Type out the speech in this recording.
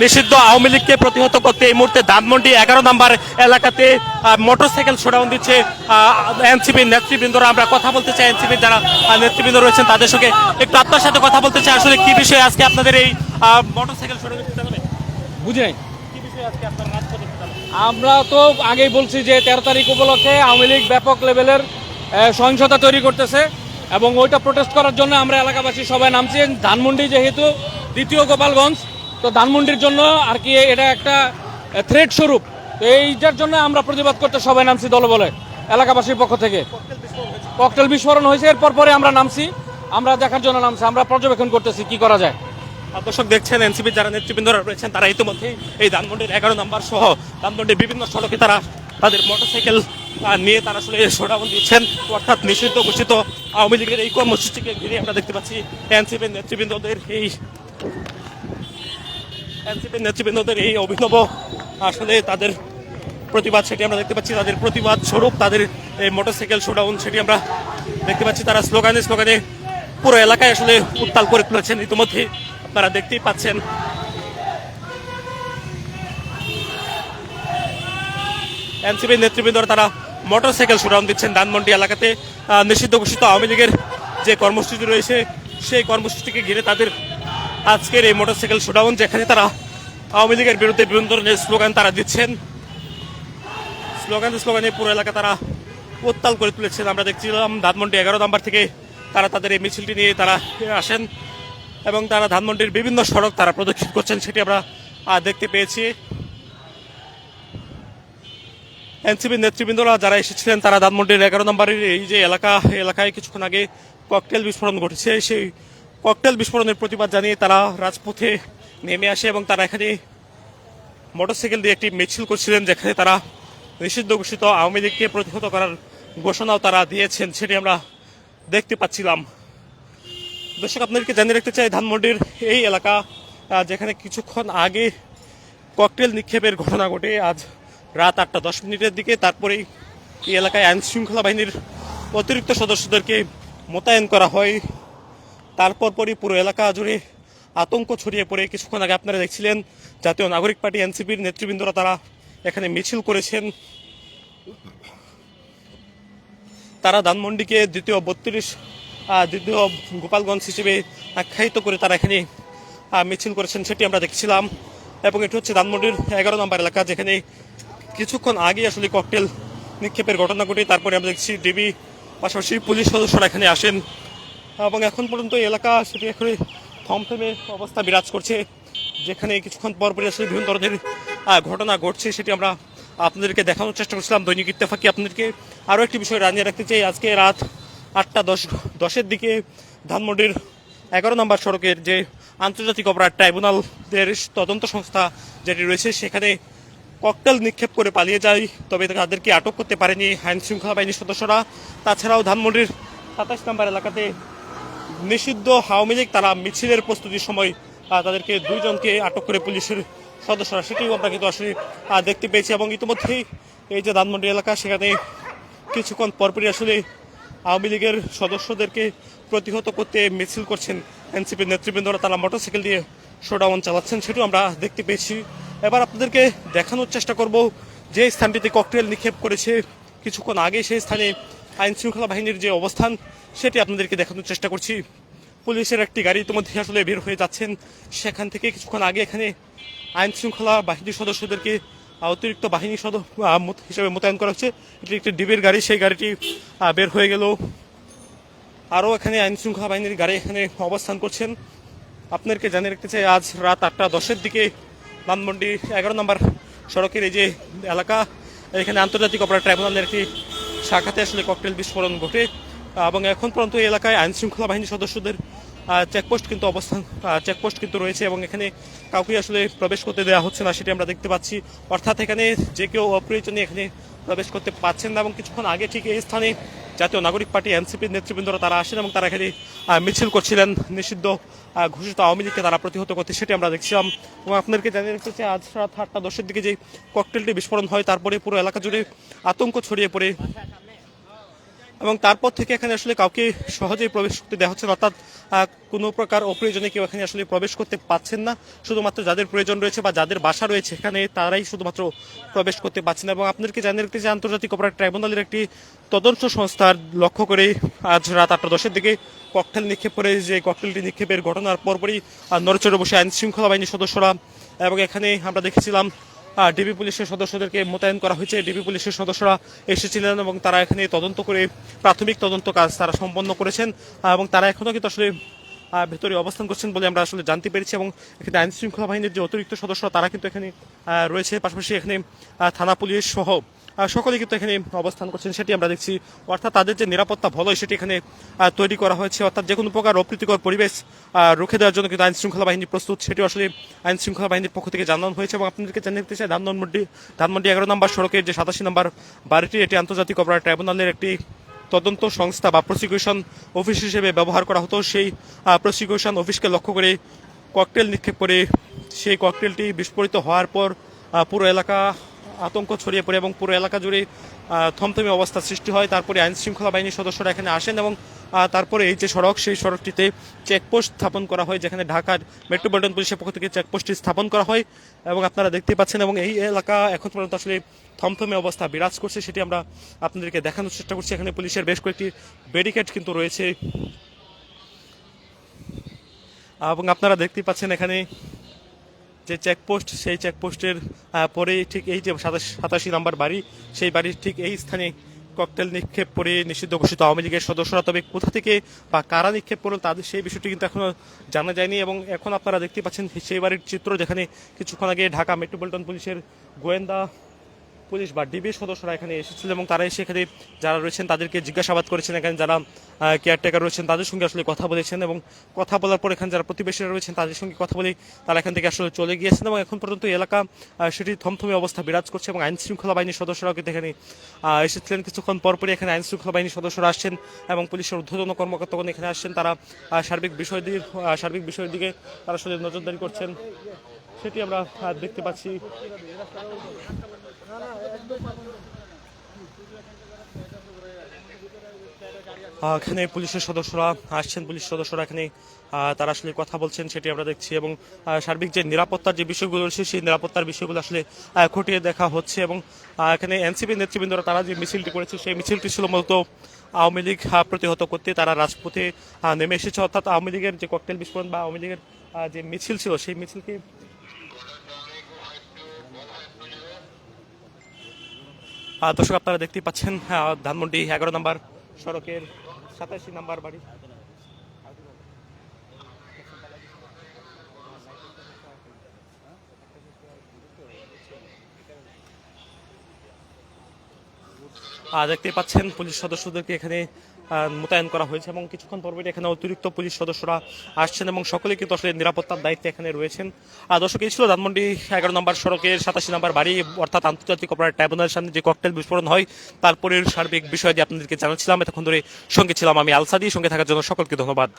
নিষিদ্ধ আওয়ামী লীগকে প্রতিহত করতে এই মুহূর্তে ধানমন্ডি এগারো নম্বর এলাকাতে মোটরসাইকেল শোডাউন দিচ্ছে এনসিপির নেতৃবৃন্দরা। আমরা কথা বলতে চাই এনসিপির যারা নেতৃবৃন্দ রয়েছেন তাদের সঙ্গে। একটু আপনার সাথে কথা বলতে চাই। আসলে কি বিষয়ে আজকে আপনাদের এই মোটরসাইকেল শোডাউন দিতে হবে বুঝি নাই? আমরা তো আগেই বলছি যে তেরো তারিখ উপলক্ষে আওয়ামী লীগ ব্যাপক লেভেলের সহিংসতা তৈরি করতেছে এবং ওইটা প্রোটেস্ট করার জন্য আমরা এলাকাবাসী সবাই নামছি। ধানমন্ডি যেহেতু দ্বিতীয় গোপালগঞ্জ তো ধানমন্ডির জন্য আর কি এটা একটা থ্রেড স্বরূপ। তো এইটার জন্য আমরা প্রতিবাদ করতে সবাই নামছি দলবলে এলাকাবাসীর পক্ষ থেকে। ককটেল বিস্ফোরণ হয়েছে, এরপর পরে আমরা নামছি, আমরা দেখার জন্য নামছি, আমরা পর্যবেক্ষণ করতেছি, কি করা যায়। দর্শক দেখছেন এনসিপির যারা নেতৃবৃন্দরা রয়েছেন, তারা ইতিমধ্যে এই ধানমন্ডির এগারো নম্বর সহ ধানমন্ডির বিভিন্ন সড়কে তারা তাদের মোটরসাইকেল নিয়ে তারা আসলে শোডাউন দিচ্ছেন, অর্থাৎ নিষিদ্ধ ঘোষিত আওয়ামী লীগের এই কর্মসূচিকে ঘিরে আমরা দেখতে পাচ্ছি, এনসিপির নেতৃবৃন্দদের এই এনসিপির নেতৃবৃন্দদের এই অভিনব আসলে তাদের প্রতিবাদ সেটি আমরা দেখতে পাচ্ছি। তাদের প্রতিবাদ স্বরূপ তাদের এই মোটরসাইকেল শোডাউন সেটি আমরা দেখতে পাচ্ছি। তারা স্লোগানে স্লোগানে পুরো এলাকায় আসলে উত্তাল করে তুলেছেন। ইতিমধ্যে আপনারা দেখতেই পাচ্ছেন। এনসিপির নেতৃবৃন্দরা তারা মোটরসাইকেল শোডাউন দিচ্ছেন। ধানমন্ডি এলাকাতে নিষিদ্ধ ঘোষিত আওয়ামী লীগের যে কর্মসূচি রয়েছে, সেই কর্মসূচিকে ঘিরে তাদের আজকের এই মোটরসাইকেল শোডাউন যেখানে তারা আওয়ামী লীগের বিরুদ্ধে বিভিন্ন ধরনের স্লোগান তারা দিচ্ছেন। স্লোগান স্লোগানে পুরো এলাকা তারা উত্তাল করে তুলেছেন। আমরা দেখছিলাম ধানমন্ডি এগারো নাম্বার থেকে তারা তাদের এই মিছিলটি নিয়ে তারা আসেন এবং তারা ধানমন্ডির বিভিন্ন সড়ক তারা প্রদক্ষিণ করছেন, সেটি আমরা দেখতে পেয়েছি। এনসিপির নেতৃবৃন্দরা যারা এসেছিলেন, তারা ধানমন্ডির এগারো নম্বরের এই যে এলাকা, এলাকায় কিছুক্ষণ আগে ককটেল বিস্ফোরণ ঘটেছে। সেই ককটেল বিস্ফোরণের প্রতিবাদ জানিয়ে তারা রাজপথে নেমে আসে এবং তারা এখানে মোটরসাইকেল দিয়ে একটি মিছিল করছিলেন, যেখানে তারা নিষিদ্ধ ঘোষিত আওয়ামী লীগকে প্রতিহত করার ঘোষণাও তারা দিয়েছেন, সেটি আমরা দেখতে পাচ্ছিলাম। দর্শক আপনাদেরকে জানিয়ে রাখতে চাই, ধানমন্ডির এই এলাকা যেখানে কিছুক্ষণ আগে ককটেল নিক্ষেপের ঘটনা ঘটে, আজ রাত আটটা দশ মিনিটের দিকে। তারপরেই এই এলাকায় আইন শৃঙ্খলা বাহিনীর অতিরিক্ত সদস্যদেরকে মোতায়েন করা হয়। তারপর পরই পুরো এলাকা জুড়ে আতঙ্ক ছড়িয়ে পড়ে। কিছুক্ষণ আগে আপনারা দেখছিলেন, জাতীয় নাগরিক পার্টি এনসিপির নেতৃবৃন্দরা তারা এখানে মিছিল করেছেন। তারা ধানমন্ডিকে দ্বিতীয় বত্রিশ দ্বিতীয় গোপালগঞ্জ হিসেবে আখ্যায়িত করে তারা এখানে মিছিল করেছেন, সেটি আমরা দেখছিলাম। এবং এটি হচ্ছে ধানমন্ডির এগারো নম্বর এলাকা, যেখানে কিছুক্ষণ আগে আসলে ককটেল নিক্ষেপের ঘটনা ঘটে। তারপরে আমরা দেখছি ডিবি, পাশাপাশি পুলিশ সদস্যরা এখানে আসেন। এবং এখন পর্যন্ত এলাকা সেটি এখানে থমথমে অবস্থা বিরাজ করছে, যেখানে কিছুক্ষণ পর পরই আসলে বিভিন্ন ধরনের ঘটনা ঘটছে সেটি আমরা আপনাদেরকে দেখানোর চেষ্টা করছিলাম। দৈনিক ইত্তেফাকি আপনাদেরকে আরও একটি বিষয় জানিয়ে রাখতে চাই। আজকে রাত আটটা দশ, দশের দিকে ধানমন্ডির এগারো নম্বর সড়কের যে আন্তর্জাতিক অপরাধ ট্রাইব্যুনালদের তদন্ত সংস্থা যেটি রয়েছে, সেখানে ককটেল নিক্ষেপ করে পালিয়ে যায়, তবে তাদেরকে আটক করতে পারেনি আইন শৃঙ্খলা বাহিনীর সদস্যরা। তাছাড়াও ধানমন্ডির সাতাশ নম্বর এলাকাতে নিষিদ্ধ আওয়ামী লীগ, তারা মিছিলের প্রস্তুতির সময় তাদেরকে দুইজনকে আটক করে পুলিশের সদস্যরা, সেটিও আমরা কিন্তু আসলে দেখতে পেয়েছি। এবং ইতিমধ্যেই এই যে ধানমন্ডি এলাকা, সেখানে কিছুক্ষণ পরপরই আসলে আওয়ামী লীগের সদস্যদেরকে প্রতিহত করতে মিছিল করছেন এনসিপির নেতৃবৃন্দরা। তারা মোটরসাইকেল দিয়ে শোডাউন চালাচ্ছেন, সেটিও আমরা দেখতে পেয়েছি। এবার আপনাদেরকে দেখানোর চেষ্টা করব যে স্থানটিতে ককটেল নিক্ষেপ করেছে। কিছুক্ষণ আগে সেই স্থানে আইন শৃঙ্খলা বাহিনীর যে অবস্থান সেটি আপনাদেরকে দেখানোর চেষ্টা করছি। পুলিশের একটি গাড়ি ইতিমধ্যে আসলে বের হয়ে যাচ্ছেন। সেখান থেকে কিছুক্ষণ আগে এখানে আইন শৃঙ্খলা বাহিনীর সদস্যদেরকে অতিরিক্ত বাহিনী সদ আহ, হিসেবে মোতায়েন করা হচ্ছে। এটি একটি ডিবির গাড়ি সেই গাড়িটি বের হয়ে গেল। আরও এখানে আইন শৃঙ্খলা বাহিনীর গাড়ি এখানে অবস্থান করছেন। আপনাদেরকে জানিয়ে রাখতে চাই আজ রাত আটটা দশের দিকে ধানমন্ডি এগারো নম্বর সড়কের এই যে এলাকা এখানে আন্তর্জাতিক অপরাধ ট্রাইব্যুনালের একটি শাখাতে আসলে ককটেল বিস্ফোরণ ঘটে। এবং এখন পর্যন্ত এই এলাকায় আইন শৃঙ্খলা বাহিনীর সদস্যদের চেকপোস্ট কিন্তু অবস্থান চেকপোস্ট কিন্তু রয়েছে এবং এখানে কাউকে আসলে প্রবেশ করতে দেওয়া হচ্ছে না, সেটি আমরা দেখতে পাচ্ছি। অর্থাৎ এখানে যে কেউ অপ্রয়োজনীয় এখানে প্রবেশ করতে পারছেন না এবং কিছুক্ষণ আগে ঠিক এই স্থানে জাতীয় নাগরিক পার্টি, এনসিপির নেতৃবৃন্দরা তারা আসেন এবং তারা এখানে মিছিল করছিলেন। নিষিদ্ধ ঘোষিত আওয়ামী লীগকে তারা প্রতিহত করতে, সেটি আমরা দেখছিলাম। এবং আপনাদেরকে জানিয়ে রাখতে চাই, আজ রাত আটটা দশের দিকে যে ককটেলটি বিস্ফোরণ হয়, তারপরে পুরো এলাকা জুড়ে আতঙ্ক ছড়িয়ে পড়ে। এবং তারপর থেকে এখানে আসলে কাউকে সহজেই প্রবেশ করতে দেওয়া হচ্ছে অর্থাৎ কোনো প্রকার অপ্রয়োজনে কেউ এখানে আসলে প্রবেশ করতে পাচ্ছেন না। শুধুমাত্র যাদের প্রয়োজন রয়েছে বা যাদের বাসা রয়েছে এখানে তারাই শুধুমাত্র প্রবেশ করতে পারছেন না। এবং আপনাদেরকে জানিয়ে রাখতে যে আন্তর্জাতিক অপরাধ ট্রাইব্যুনালের একটি তদন্ত সংস্থার লক্ষ্য করে আজ রাত আটটা দশের দিকে ককটেল নিক্ষেপ করে যে ককটেলটি নিক্ষেপের ঘটনার পরপরই নড়চড়ে বসে আইন শৃঙ্খলা বাহিনীর সদস্যরা এবং এখানে আমরা দেখেছিলাম ডিবি পুলিশের সদস্যদেরকে মোতায়েন করা হয়েছে। ডিবি পুলিশের সদস্যরা এসেছিলেন এবং তারা এখানে তদন্ত করে প্রাথমিক তদন্ত কাজ তারা সম্পন্ন করেছেন এবং তারা এখনও কিন্তু আসলে ভেতরে অবস্থান করছেন বলে আমরা আসলে জানতে পেরেছি এবং এখানে আইন শৃঙ্খলা বাহিনীর যে অতিরিক্ত সদস্যরা তারা কিন্তু এখানে রয়েছে। পাশাপাশি এখানে থানা পুলিশ সহ সকলে কিন্তু এখানে অবস্থান করছেন, সেটি আমরা দেখছি। অর্থাৎ তাদের যে নিরাপত্তা ভলয়, সেটি এখানে তৈরি করা হয়েছে। অর্থাৎ যে কোনো প্রকার অপ্রীতিকর পরিবেশ রুখে দেওয়ার জন্য কিন্তু আইনশৃঙ্খলা বাহিনী প্রস্তুত সেটি আসলে আইনশৃঙ্খলা বাহিনীর পক্ষ থেকে জানানো হয়েছে। এবং আপনাদেরকে জানিয়ে দিতে চাই, ধানমন্ডি ধানমন্ডি এগারো নম্বর সড়কের যে সাতাশি নম্বর বাড়িটি, এটি আন্তর্জাতিক অপরাধ ট্রাইব্যুনালের একটি তদন্ত সংস্থা বা প্রসিকিউশন অফিস হিসেবে ব্যবহার করা হতো। সেই প্রসিকিউশন অফিসকে লক্ষ্য করে ককটেল নিক্ষেপ করে সেই ককটেলটি বিস্ফোরিত হওয়ার পর পুরো এলাকা আতঙ্ক ছড়িয়ে পড়ে এবং পুরো এলাকা জুড়ে থমথমে অবস্থা সৃষ্টি হয়। তারপরে আইন শৃঙ্খলা বাহিনীর সদস্যরা এখানে আসেন এবং তারপরে এই যে সড়ক, সেই সড়কটিতে চেকপোস্ট স্থাপন করা হয়, যেখানে ঢাকার মেট্রোপলিটন পুলিশের পক্ষ থেকে চেকপোস্টটি স্থাপন করা হয় এবং আপনারা দেখতে পাচ্ছেন এবং এই এলাকা এখন পর্যন্ত আসলে থমথমে অবস্থা বিরাজ করছে, সেটি আমরা আপনাদেরকে দেখানোর চেষ্টা করছি। এখানে পুলিশের বেশ কয়েকটি ব্যারিকেড কিন্তু রয়েছে। এবং আপনারা দেখতে পাচ্ছেন এখানে যে চেকপোস্ট সেই চেকপোস্টের পরে ঠিক এই যে সাতাশ- সাতাশি নাম্বার বাড়ি, সেই বাড়ির ঠিক এই স্থানে ককটেল নিক্ষেপ করে নিষিদ্ধ ঘোষিত আওয়ামী লীগের সদস্যরা। তবে কোথা থেকে বা কারা নিক্ষেপ করল তাদের সেই বিষয়টি কিন্তু এখনও জানা যায়নি এবং এখন আপনারা দেখতে পাচ্ছেন সেই বাড়ির চিত্র যেখানে কিছুক্ষণ আগে ঢাকা মেট্রোপলিটন পুলিশের গোয়েন্দা পুলিশ বা ডিবির সদস্যরা এখানে এসেছিল এবং তারা এসে এখানে যারা রয়েছেন তাদেরকে জিজ্ঞাসাবাদ করেছেন। এখানে যারা কেয়ারটেকার রয়েছেন তাদের সঙ্গে আসলে কথা বলেছেন এবং কথা বলার পর এখানে যারা প্রতিবেশীরা রয়েছেন তাদের সঙ্গে কথা বলে তারা এখান থেকে আসলে চলে গিয়েছেন এবং এখন পর্যন্ত এলাকা সেটি থমথমে অবস্থা বিরাজ করছে এবং আইন শৃঙ্খলা বাহিনীর সদস্যরাও কিন্তু এখানে এসেছিলেন। কিছুক্ষণ পরপরই এখানে আইন শৃঙ্খলা বাহিনীর সদস্যরা আসছেন এবং পুলিশের ঊর্ধ্বতন কর্মকর্তাগণ এখানে আসছেন। তারা সার্বিক বিষয় দিয়ে সার্বিক বিষয়ের দিকে তারা আসলে নজরদারি করছেন। সেটি আমরা দেখতে পাচ্ছি। এখানে পুলিশের সদস্যরা আসছেন, পুলিশ সদস্যরা এখানে তারা আসলে কথা বলছেন, সেটি আমরা দেখছি এবং সার্বিক যে নিরাপত্তার যে বিষয়গুলো রয়েছে, সেই নিরাপত্তার বিষয়গুলো আসলে খতিয়ে দেখা হচ্ছে এবং এখানে এনসিপি নেতৃবৃন্দরা, তারা যে মিছিলটি করেছে, সেই মিছিলটি ছিল মূলত আওয়ামী লীগ প্রতিহত করতে, তারা রাজপথে নেমে এসেছে। অর্থাৎ আওয়ামী লীগের যে ককটেল বিস্ফোরণ বা আওয়ামী লীগের যে মিছিল ছিল, সেই মিছিলকে দর্শক, আপনারা দেখতেই পাচ্ছেন ধানমন্ডি এগারো নম্বর সড়কের সাতাশি নম্বর বাড়ি। দেখতে পাচ্ছেন, পুলিশ সদস্যদেরকে এখানে মোতায়েন করা হয়েছে এবং কিছুক্ষণ পরপরই এখানে অতিরিক্ত পুলিশ সদস্যরা আসছেন এবং সকলে কিন্তু আসলে নিরাপত্তার দায়িত্বে এখানে রয়েছেন। আর দর্শক, এই ছিল ধানমন্ডি এগারো নম্বর সড়কের সাতাশি নম্বর বাড়ি, অর্থাৎ আন্তর্জাতিক অপরাধ ট্রাইব্যুনালের সামনে যে ককটেল বিস্ফোরণ হয়, তারপরের সার্বিক বিষয় আপনাদেরকে জানাচ্ছিলাম। এতক্ষণ ধরে সঙ্গে ছিলাম আমি আলসাদি সঙ্গে থাকার জন্য সকলকে ধন্যবাদ।